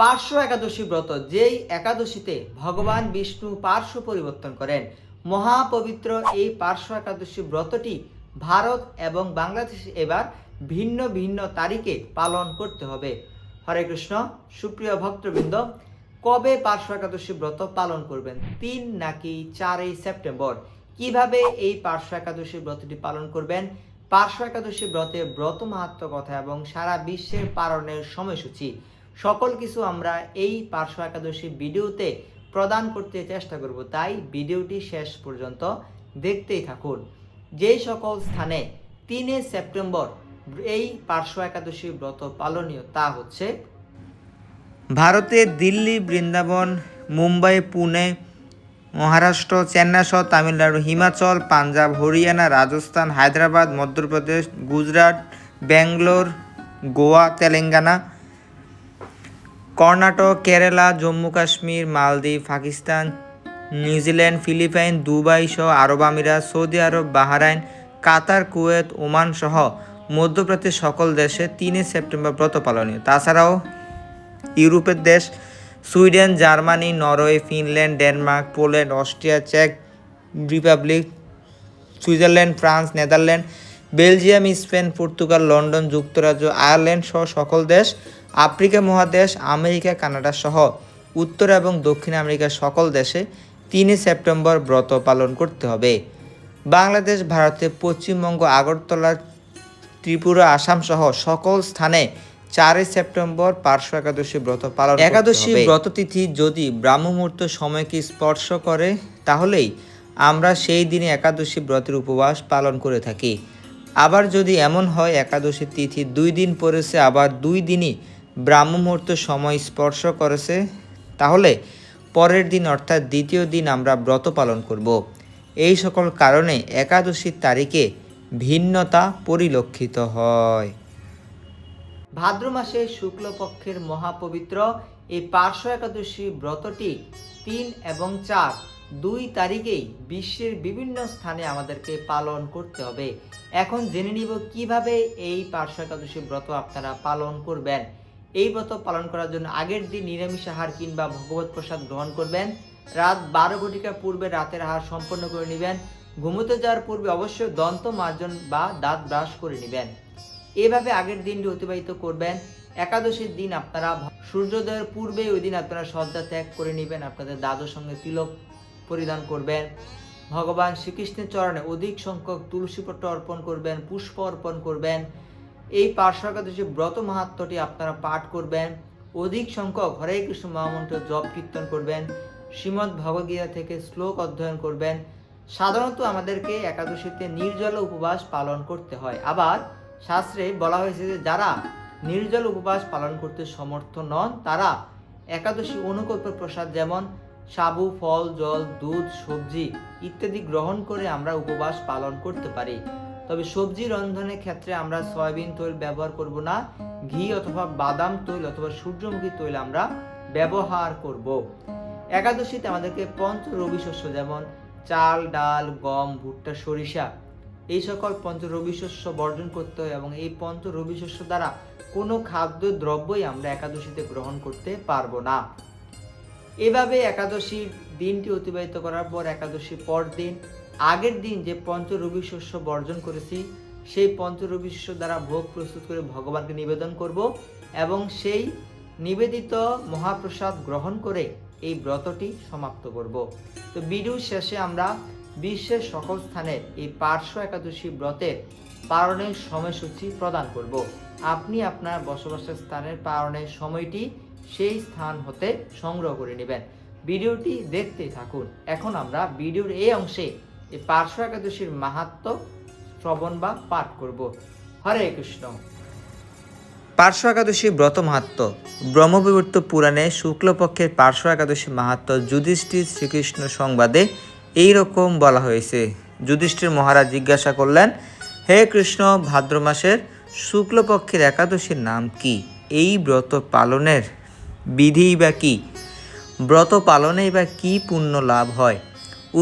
পার্শ্ব একাদশী ব্রত, যেই একাদশীতে ভগবান বিষ্ণু পার্শ্ব পরিবর্তন করেন। মহাপবিত্র এই পার্শ্ব একাদশী ব্রতটি ভারত এবং বাংলাদেশ এবার ভিন্ন ভিন্ন তারিখে পালন করতে হবে। হরে কৃষ্ণ, সুপ্রিয় ভক্তবৃন্দ, কবে পার্শ্ব একাদশী ব্রত পালন করবেন? তিন নাকি চারই সেপ্টেম্বর? কীভাবে এই পার্শ্ব একাদশী ব্রতটি পালন করবেন? পার্শ্ব একাদশী ব্রতে ব্রত মাহাত্ম কথা এবং সারা বিশ্বের পালনের সময়সূচি। সকল কিছু আমরা এই পার্শ্ব একাদশী ভিডিওতে প্রদান করতে চেষ্টা করব। তাই ভিডিওটি শেষ পর্যন্ত দেখতেই থাকুন। যেই সকল স্থানে তিনে সেপ্টেম্বর এই পার্শ্ব একাদশী ব্রত পালনীয় তা হচ্ছে ভারতের দিল্লি, বৃন্দাবন, মুম্বাই, পুনে, মহারাষ্ট্র, চেন্নাই সহ তামিলনাড়ু, হিমাচল, পাঞ্জাব, হরিয়ানা, রাজস্থান, হায়দ্রাবাদ, মধ্যপ্রদেশ, গুজরাট, ব্যাঙ্গালোর, গোয়া, তেলেঙ্গানা কর্ণাটক, কেরালা, জম্মু কাশ্মীর, মালদ্বীপ, Pakistan, New Zealand, Philippine, Dubai সহ আরব আমিরাত, Saudi Arab, Bahrain, Qatar, Kuwait, Oman সহ মধ্যপ্রদেশ সকল দেশে তিনে সেপ্টেম্বর ব্রত পালনীয়। তাছাড়াও ইউরোপের দেশ Sweden, Germany, Norway, Finland, Denmark, Poland, Austria, check Republic, Switzerland, France, Netherland, Belgium, Spain, Portugal, London, যুক্তরাজ্য, আয়ারল্যান্ড সহ সকল দেশ আফ্রিকা মহাদেশ আমেরিকা কানাডা সহ উত্তর এবং দক্ষিণ আমেরিকার সকল দেশে তিনে সেপ্টেম্বর ব্রত পালন করতে হবে। বাংলাদেশ ভারতে পশ্চিমবঙ্গ আগরতলা ত্রিপুরা আসাম সহ সকল স্থানে চারই সেপ্টেম্বর পার্শ্ব একাদশী ব্রত পালন একাদশী ব্রত তিথি যদি ব্রাহ্মমুহূর্ত সময়কে স্পর্শ করে তাহলেই আমরা সেই দিনে একাদশী ব্রতের উপবাস পালন করে থাকি। আবার যদি এমন হয় একাদশী তিথি দুই দিন পড়েছে আবার দুই দিনই ব্রাহ্মমুহূর্ত সময় স্পর্শ করেছে, তাহলে পরের দিন অর্থাৎ দ্বিতীয় দিন আমরা ব্রত পালন করব। এই সকল কারণে একাদশীর তারিখে ভিন্নতা পরিলক্ষিত হয়। ভাদ্র মাসে শুক্লপক্ষের মহাপবিত্র এই পার্শ্ব একাদশী ব্রতটি তিন এবং চার দুই তারিখেই বিশ্বের বিভিন্ন স্থানে আমাদেরকে পালন করতে হবে। এখন জেনে নিব কীভাবে এই পার্শ্ব একাদশী ব্রত আপনারা পালন করবেন। এই ব্রত পালন করার জন্য আগের দিন নিরামিষ আহার কিংবা ভগবত প্রসাদ গ্রহণ করবেন। রাত বারো ঘটিকা পূর্বে রাতের আহার সম্পন্ন করে নেবেন। ঘুমোতে যাওয়ার পূর্বে অবশ্যই দন্ত মার্জন বা দাঁত ব্রাশ করে নেবেন। এভাবে আগের দিনটি অতিবাহিত করবেন। একাদশীর দিন আপনারা সূর্যোদয়ের পূর্বে ওই দিন আপনারা শয্যা ত্যাগ করে নেবেন, আপনাদের দাদুর সঙ্গে তিলক পরিধান করবেন। ভগবান শ্রীকৃষ্ণের চরণে অধিক সংখ্যক তুলসীপত্র অর্পণ করবেন, পুষ্প অর্পণ করবেন। এই পার্শ্ব একাদশী ব্রত মাহাত্মটি আপনারা পাঠ করবেন, অধিক সংখ্যক হরে কৃষ্ণ মহামন্ত্র জপ কীর্তন করবেন, শ্রীমদ্ ভগবদ্গীতা থেকে শ্লোক অধ্যয়ন করবেন, সাধারণত আমাদেরকে একাদশীতে নির্জল উপবাস পালন করতে হয়। আবার শাস্ত্রে বলা হয়েছে যে যারা নির্জল উপবাস পালন করতে সমর্থ নন, তারা একাদশী অনুকল্প প্রসাদ যেমন সাবু, ফল, জল, দুধ, সবজি ইত্যাদি গ্রহণ করে আমরা উপবাস পালন করতে পারি। তবে সবজি রন্ধনের ক্ষেত্রে আমরা সয়াবিন তৈল ব্যবহার করব না, ঘি অথবা বাদাম তৈল অথবা সূর্যমুখী তৈল আমরা ব্যবহার করব। একাদশীতে আমাদেরকে পঞ্চ রবি শস্য যেমন চাল, ডাল, গম, ভুট্টা, সরিষা এই সকল পঞ্চ রবি শস্য বর্জন করতে হয় এবং এই পঞ্চ রবি শস্য দ্বারা কোনো খাদ্য দ্রব্যই আমরা একাদশীতে গ্রহণ করতে পারব না। এভাবে একাদশীর দিনটি অতিবাহিত করার পর একাদশী পর দিন আগের দিন যে পঞ্চ রবি শস্য বর্জন করেছি, সেই পঞ্চ রবি শস্য দ্বারা ভোগ প্রস্তুত করে ভগবানকে নিবেদন করব এবং সেই নিবেদিত মহাপ্রসাদ গ্রহণ করে এই ব্রতটি সমাপ্ত করব। তো ভিডিও শেষে আমরা বিশ্বের সকল স্থানের এই পার্শ্ব একাদশী ব্রতের পালনের সময়সূচি প্রদান করব। আপনি আপনার বসবাসের স্থানের পালনের সময়টি সেই স্থান হতে সংগ্রহ করে নেবেন। ভিডিওটি দেখতে থাকুন। এখন আমরা ভিডিওর এই অংশে এই পার্শ্ব একাদশীর মাহাত্ম শ্রবণ বা পাঠ করব। হরে কৃষ্ণ। পার্শ্ব একাদশী ব্রত মাহাত্ম। ব্রহ্মবিবর্ত পুরাণে শুক্লপক্ষের পার্শ্ব একাদশী মাহাত্ম যুধিষ্ঠির শ্রীকৃষ্ণ সংবাদে এই রকম বলা হয়েছে। যুধিষ্ঠির মহারাজ জিজ্ঞাসা করলেন, হে কৃষ্ণ, ভাদ্র মাসের শুক্লপক্ষের একাদশীর নাম কি? এই ব্রত পালনের বিধি বা কি? ব্রত পালনে বা কি পুণ্য লাভ হয়?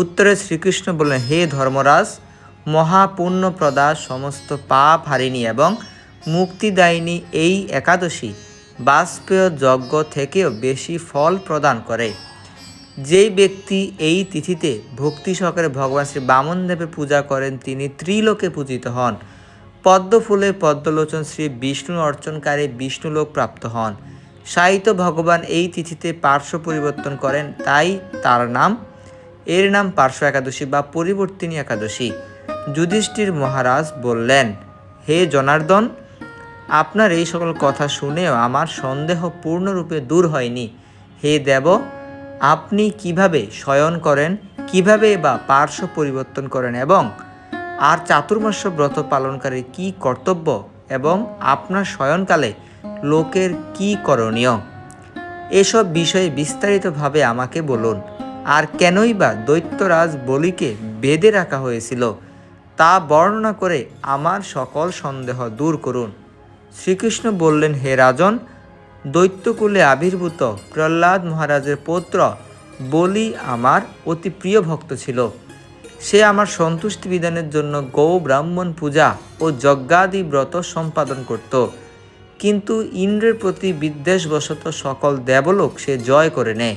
উত্তরে শ্রীকৃষ্ণ বললেন, হে ধর্মরাজ মহাপুণ্য প্রদা সমস্ত পাপ হারিণী এবং মুক্তিদায়িনী এই একাদশী। বাষ্পেয় যজ্ঞ থেকেও বেশি ফল প্রদান করে। যেই ব্যক্তি এই তিথিতে ভক্তি সহকারে ভগবান শ্রী বামনদেবের পূজা করেন, তিনি ত্রিলোকে পূজিত হন। পদ্মফুলে পদ্মলোচন শ্রী বিষ্ণু অর্চনকারী বিষ্ণুলোক প্রাপ্ত হন। সাহিত্য ভগবান এই তিথিতে পার্শ্ব পরিবর্তন করেন, তাই তার নাম এর নাম পার্শ্ব একাদশী বা পরিবর্তিনী একাদশী। যুধিষ্ঠির মহারাজ বললেন, হে জনার্দন, আপনার এই সকল কথা শুনেও আমার সন্দেহ পূর্ণরূপে দূর হয়নি। হে দেব, আপনি কীভাবে শয়ন করেন, কীভাবে বা পার্শ্ব পরিবর্তন করেন এবং আর চাতুর্মাস্য ব্রত পালনকারীর কি কর্তব্য এবং আপনার শয়নকালে লোকের কি করণীয়? এসব বিষয়ে বিস্তারিতভাবে আমাকে বলুন। আর কেনই বা দৈত্যরাজ বলিকে বেঁধে রাখা হয়েছিল, তা বর্ণনা করে আমার সকল সন্দেহ দূর করুন। শ্রীকৃষ্ণ বললেন, হে রাজন, দৈত্যকুলে আবির্ভূত প্রহ্লাদ মহারাজের পুত্র বলি আমার অতি প্রিয় ভক্ত ছিল। সে আমার সন্তুষ্টি বিধানের জন্য গৌ ব্রাহ্মণ পূজা ও যজ্ঞাদি ব্রত সম্পাদন করত। কিন্তু ইন্দ্রের প্রতি বিদ্বেষবশত সকল দেবলোক সে জয় করে নেয়।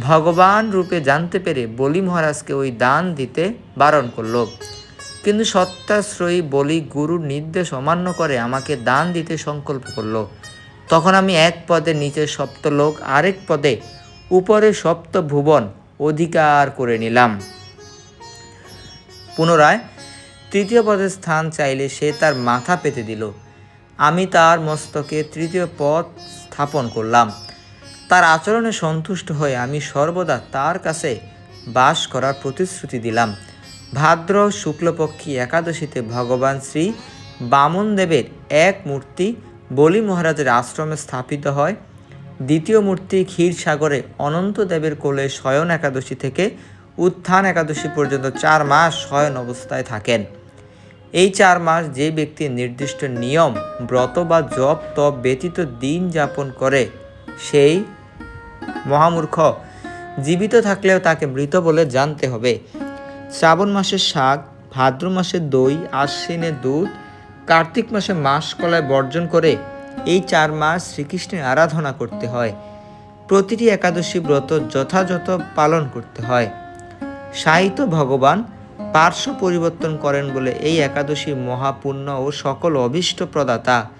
ভগবান রূপে জানতে পেরে বলি মহারাজকে ওই দান দিতে বারণ করল। কিন্তু সত্যাশ্রয়ী বলি গুরুর নির্দেশ অমান্য করে আমাকে দান দিতে সংকল্প করল। তখন আমি এক পদে নিচে সপ্তলোক, আরেক পদে উপরে সপ্ত ভুবন অধিকার করে নিলাম। পুনরায় তৃতীয় পদের স্থান চাইলে সে তার মাথা পেতে দিল। আমি তার মস্তকে তৃতীয় পদ স্থাপন করলাম। তার আচরণে সন্তুষ্ট হয়ে আমি সর্বদা তার কাছে বাস করার প্রতিশ্রুতি দিলাম। ভাদ্র শুক্লপক্ষী একাদশীতে ভগবান শ্রী বামনদেবের এক মূর্তি বলি মহারাজের আশ্রমে স্থাপিত হয়। দ্বিতীয় মূর্তি ক্ষীরসাগরে অনন্তদেবের কোলে শয়ন একাদশী থেকে উত্থান একাদশী পর্যন্ত চার মাস শয়ন অবস্থায় থাকেন। এই চার মাস যে ব্যক্তি নির্দিষ্ট নিয়ম, ব্রত বা জপ, তপ ব্যতীত দিন যাপন করে, সেই মহামূর্খ। জীবিত থাকলেও তাকে মৃত বলে জানতে হবে। শ্রাবণ মাসের শাক, ভাদ্র মাসের দই, আশ্বিনের দুধ, কার্তিক মাসে মাস কলায় বর্জন করে এই চার মাস শ্রীকৃষ্ণের আরাধনা করতে হয়। প্রতিটি একাদশী ব্রত যথাযথ পালন করতে হয়। সাহিত্য ভগবান পার্শ্ব পরিবর্তন করেন বলে এই একাদশী মহাপুণ্য ও সকল অভীষ্ট প্রদাতা।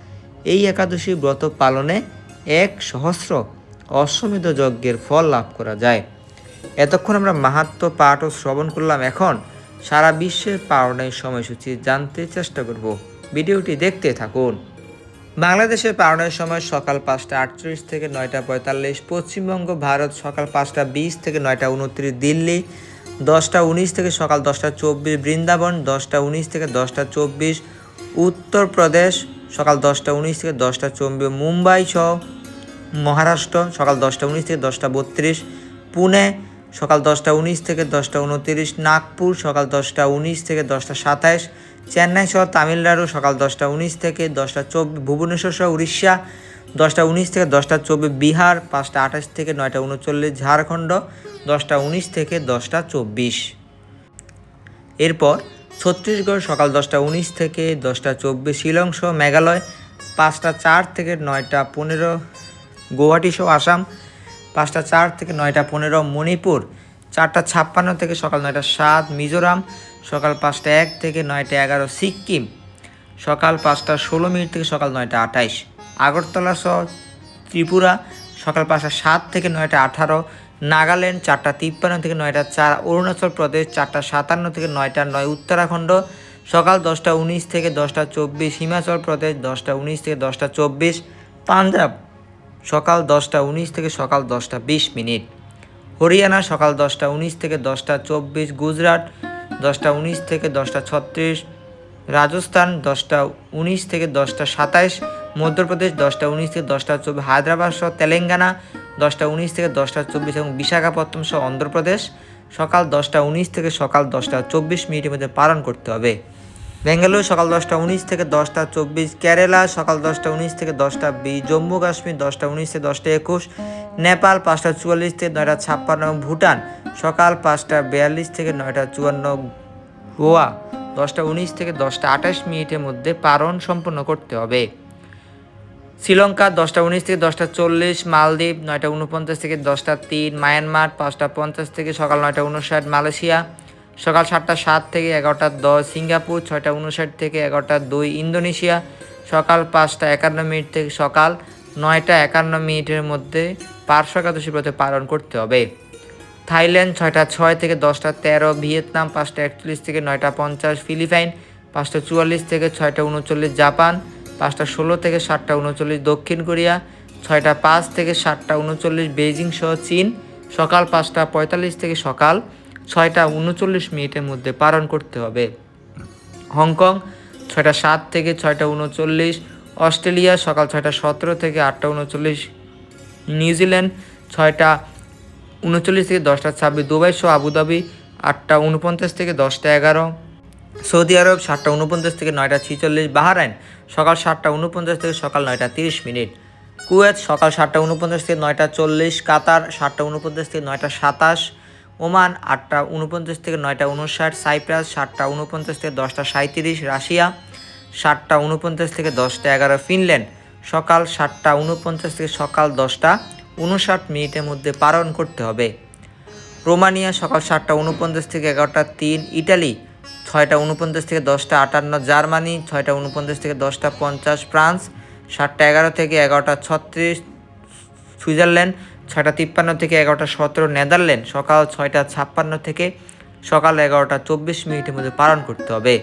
এই একাদশী ব্রত পালনে এক সহস্র অশ্বমেধ যজ্ঞের ফল লাভ করা যায়। এতক্ষণ আমরা মাহাত্ম পাঠ ও শ্রবণ করলাম। এখন সারা বিশ্বের পালনের সময়সূচি জানতে চেষ্টা করব। ভিডিওটি দেখতে থাকুন। বাংলাদেশের পালনের সময় সকাল পাঁচটা আটচল্লিশ থেকে নয়টা পঁয়তাল্লিশ, পশ্চিমবঙ্গ, ভারত সকাল পাঁচটা বিশ থেকে নয়টা উনত্রিশ, দিল্লি দশটা উনিশ থেকে সকাল দশটা চব্বিশ, বৃন্দাবন দশটা উনিশ থেকে দশটা চব্বিশ, উত্তরপ্রদেশ সকাল দশটা উনিশ থেকে দশটা চব্বিশ, মুম্বাই সহ মহারাষ্ট্র, সকাল দশটা উনিশ থেকে দশটা বত্রিশ। পুনে, সকাল দশটা উনিশ থেকে দশটা উনতিরিশ। নাগপুর, সকাল দশটা উনিশ থেকে দশটা সাতাইশ। চেন্নাই সহ তামিলনাড়ু, সকাল দশটা উনিশ থেকে দশটা চব্বিশ। ভুবনেশ্বর সহ উড়িষ্যা, দশটা উনিশ থেকে দশটা চব্বিশ। বিহার, পাঁচটা আঠাশ থেকে নয়টা উনচল্লিশ। ঝাড়খণ্ড, দশটা উনিশ থেকে দশটা চব্বিশ। এরপর ছত্তিশগড়, সকাল দশটা উনিশ থেকে দশটা চব্বিশ। শিলং সহ মেঘালয়, পাঁচটা চার থেকে নয়টা পনেরো। গুয়াহাটি সহ আসাম, পাঁচটা চার থেকে নয়টা পনেরো মণিপুর, চারটা ছাপ্পান্ন থেকে সকাল নয়টা সাত মিজোরাম, সকাল পাঁচটা এক থেকে নয়টা এগারো সিকিম, সকাল পাঁচটা ষোলো মিনিট থেকে সকাল নয়টা আঠাইশ। আগরতলা সহ ত্রিপুরা, সকাল পাঁচটা সাত থেকে নয়টা আঠারো। নাগাল্যান্ড, চারটা তিপ্পান্ন থেকে নয়টা চার। অরুণাচল প্রদেশ, চারটা সাতান্ন থেকে নয়টা নয়। উত্তরাখণ্ড, সকাল দশটা উনিশ থেকে দশটা চব্বিশ। হিমাচল প্রদেশ, দশটা উনিশ থেকে দশটা চব্বিশ। পাঞ্জাব। সকাল দশটা উনিশ থেকে সকাল দশটা বিশ মিনিট। হরিয়ানা সকাল দশটা উনিশ থেকে দশটা চব্বিশ, গুজরাট দশটা উনিশ থেকে দশটা ছত্রিশ, রাজস্থান দশটা উনিশ থেকে দশটা সাতাইশ, মধ্যপ্রদেশ দশটা উনিশ থেকে দশটা চব্বিশ, হায়দ্রাবাদ সহ তেলেঙ্গানা দশটা উনিশ থেকে দশটা চব্বিশ এবং বিশাখাপত্তনম সহ অন্ধ্রপ্রদেশ সকাল দশটা উনিশ থেকে সকাল দশটা চব্বিশ মিনিটের মধ্যে পালন করতে হবে। বেঙ্গালুরু সকাল দশটা উনিশ থেকে দশটা চব্বিশ, কেরালা সকাল দশটা উনিশ থেকে দশটা বিশ, জম্মু কাশ্মীর দশটা উনিশ থেকে দশটা একুশ, নেপাল পাঁচটা চুয়াল্লিশ থেকে নয়টা ছাপ্পান্ন ভুটান সকাল পাঁচটা বিয়াল্লিশ থেকে নয়টা চুয়ান্ন, গোয়া দশটা উনিশ থেকে দশটা আঠাশ মিনিটের মধ্যে পারণ সম্পন্ন করতে হবে। শ্রীলঙ্কা দশটা উনিশ থেকে দশটা চল্লিশ, মালদ্বীপ নয়টা উনপঞ্চাশ থেকে দশটা তিন, মায়ানমার পাঁচটা পঞ্চাশ থেকে সকাল নয়টা উনষাট, মালয়েশিয়া সকাল সাতটা সাত থেকে এগারোটা দশ, সিঙ্গাপুর ছয়টা উনষাট থেকে এগারোটা দুই, ইন্দোনেশিয়া সকাল পাঁচটা একান্ন মিনিট থেকে সকাল নয়টা একান্ন মিনিটের মধ্যে পার্শ্ব একাদশী ব্রত পালন করতে হবে। থাইল্যান্ড ছয়টা ছয় থেকে দশটা তেরো, ভিয়েতনাম পাঁচটা একচল্লিশ থেকে নয়টা পঞ্চাশ, ফিলিপাইন পাঁচটা চুয়াল্লিশ থেকে ছয়টা উনচল্লিশ, জাপান পাঁচটা ষোলো থেকে সাতটা উনচল্লিশ, দক্ষিণ কোরিয়া ছয়টা পাঁচ থেকে সাতটা উনচল্লিশ, বেইজিং সহ চীন সকাল পাঁচটা পঁয়তাল্লিশ থেকে সকাল ছয়টা উনচল্লিশ মিনিটের মধ্যে পালন করতে হবে। হংকং, ছয়টা সাত থেকে ছয়টা উনচল্লিশ। অস্ট্রেলিয়া, সকাল ছয়টা সতেরো থেকে আটটা উনচল্লিশ। নিউজিল্যান্ড, ছয়টা উনচল্লিশ থেকে দশটা ছাব্বিশ। দুবাই সহ আবুধাবি, আটটা উনপঞ্চাশ থেকে দশটা এগারো। সৌদি আরব, সাতটা উনপঞ্চাশ থেকে নয়টা ছিচল্লিশ। বাহারাইন, সকাল সাতটা উনপঞ্চাশ থেকে সকাল নয়টা তিরিশ মিনিট। কুয়েত, সকাল সাতটা উনপঞ্চাশ থেকে নয়টা চল্লিশ। কাতার, সাতটা উনপঞ্চাশ থেকে নয়টা সাতাশ। ওমান আটটা উনপঞ্চাশ থেকে নয়টা উনষাট, সাইপ্রাস সাতটা উনপঞ্চাশ থেকে দশটা সাঁত্রিশ রাশিয়া সাতটা উনপঞ্চাশ থেকে দশটা এগারো, ফিনল্যান্ড সকাল সাতটা উনপঞ্চাশ থেকে সকাল দশটা উনষাট মিনিটের মধ্যে পালন করতে হবে। রোমানিয়া সকাল সাতটা উনপঞ্চাশ থেকে এগারোটা তিন, ইটালি ছয়টা উনপঞ্চাশ থেকে দশটা আটান্ন, জার্মানি ছয়টা উনপঞ্চাশ থেকে দশটা পঞ্চাশ, ফ্রান্স সাতটা এগারো থেকে এগারোটা ছত্রিশ, সুইজারল্যান্ড ছয়টা তিপ্পান্ন থেকে এগারোটা সতেরো নেদারল্যান্ড সকাল ছয়টা ছাপ্পান্ন থেকে সকাল এগারোটা চব্বিশ মিনিটের মধ্যে পালন করতে হবে।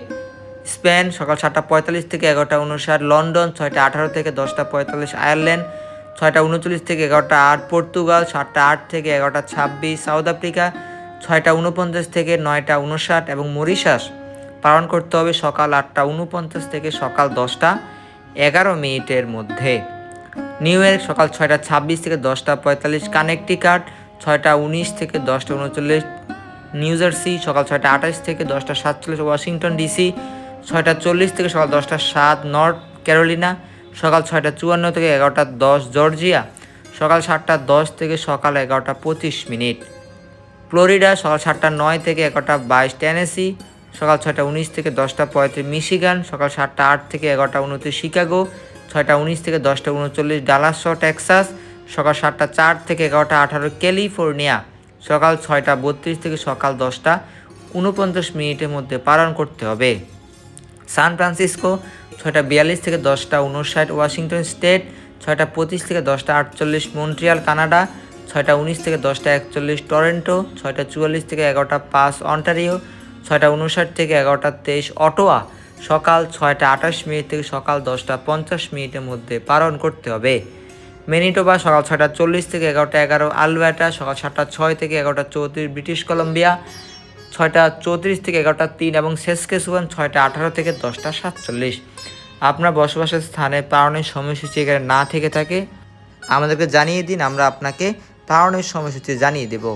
স্পেন সকাল সাতটা পঁয়তাল্লিশ থেকে এগারোটা উনষাট, লন্ডন ছয়টা আঠারো থেকে দশটা পঁয়তাল্লিশ, আয়ারল্যান্ড ছয়টা উনচল্লিশ থেকে এগারোটা আট, পর্তুগাল সাতটা আট থেকে এগারোটা ছাব্বিশ, সাউথ আফ্রিকা ছয়টা উনপঞ্চাশ থেকে নয়টা উনষাট এবং মরিশাস পালন করতে হবে সকাল আটটা উনপঞ্চাশ থেকে সকাল দশটা এগারো মিনিটের মধ্যে। নিউ ইয়র্ক সকাল ছয়টা ছাব্বিশ থেকে দশটা পঁয়তাল্লিশ। কানেকটিকাট ছয়টা উনিশ থেকে দশটা উনচল্লিশ। নিউ জার্সি সকাল ছয়টা আঠাশ থেকে দশটা সাতচল্লিশ। ওয়াশিংটন ডিসি ছয়টা চল্লিশ থেকে সকাল দশটা সাত। নর্থ ক্যারোলিনা সকাল ছয়টা চুয়ান্ন থেকে এগারোটা দশ। জর্জিয়া সকাল সাতটা দশ থেকে সকাল এগারোটা পঁচিশ মিনিট। ফ্লোরিডা সকাল সাতটা নয় থেকে এগারোটা বাইশ। টেনেসি সকাল ছয়টা উনিশ থেকে দশটা পঁয়ত্রিশ। মিশিগান সকাল সাতটা আট থেকে এগারোটা উনত্রিশ। শিকাগো ছয়টা উনিশ থেকে দশটা উনচল্লিশ ডালাস টেক্সাস, সকাল সাতটা চার থেকে এগারোটা আঠারো ক্যালিফোর্নিয়া, সকাল ছয়টা বত্রিশ থেকে সকাল দশটা উনপঞ্চাশ মিনিটের মধ্যে পালন করতে হবে। সান ফ্রান্সিসকো, ছয়টা বিয়াল্লিশ থেকে দশটা উনষাট ওয়াশিংটন স্টেট, ছয়টা পঁচিশ থেকে দশটা আটচল্লিশ মন্ট্রিয়াল কানাডা, ছয়টা উনিশ থেকে দশটা একচল্লিশ টরেন্টো, ছয়টা চুয়াল্লিশ থেকে এগারোটা পাঁচ অন্টারিও, ছয়টা উনষাট থেকে এগারোটা তেইশ অটোয়া সকাল ছয়টা আঠাশ মিনিট থেকে সকাল দশটা পঞ্চাশ মিনিটের মধ্যে পালন করতে হবে। মেনিটোবা সকাল ছয়টা চল্লিশ থেকে এগারোটা এগারো, আলবার্টা সকাল সাতটা ছয় থেকে এগারোটা চৌত্রিশ, ব্রিটিশ কলম্বিয়া ছয়টা চৌত্রিশ থেকে এগারোটা তিন এবং শেষকে সেসকেসুয়ান ছয়টা আঠারো থেকে দশটা সাতচল্লিশ। আপনার বসবাসের স্থানে পালনের সময়সূচি এখানে না থেকে থাকে। আমাদেরকে জানিয়ে দিন, আমরা আপনাকে পালনের সময়সূচি জানিয়ে দেবো।